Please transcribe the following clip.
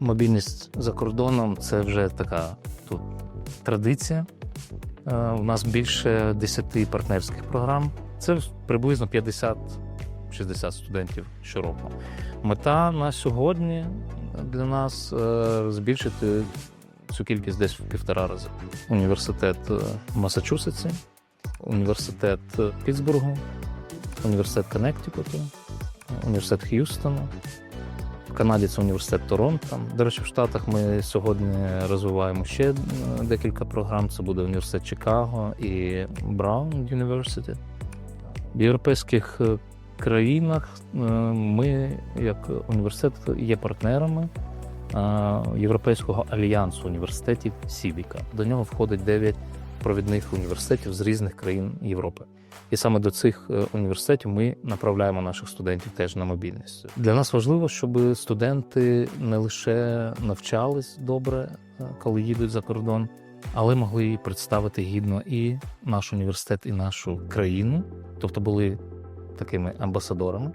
Мобільність за кордоном це вже така тут традиція. Е, У нас більше 10 партнерських програм. Це приблизно 50-60 студентів щороку. Мета на сьогодні для нас е, збільшити цю кількість десь в півтора рази. Університет е, Масачусетсі, університет Пітсбургу, університет Коннектикуту, університет Х'юстона. Канаді це університет Торонто. До речі, в Штатах ми сьогодні розвиваємо ще е, декілька програм. Це буде університет Чикаго і Браун University. В європейських е, країнах е, ми, як університет, є партнерами Європейського альянсу університетів Сівіка. До нього входить 9 провідних університетів з різних країн Європи. І саме до цих е, університетів ми направляємо наших студентів теж на мобільність. Для нас важливо, щоб студенти не лише навчались добре, е, коли їдуть за кордон, але могли представити гідно і наш університет, і нашу країну, тобто були такими амбасадорами.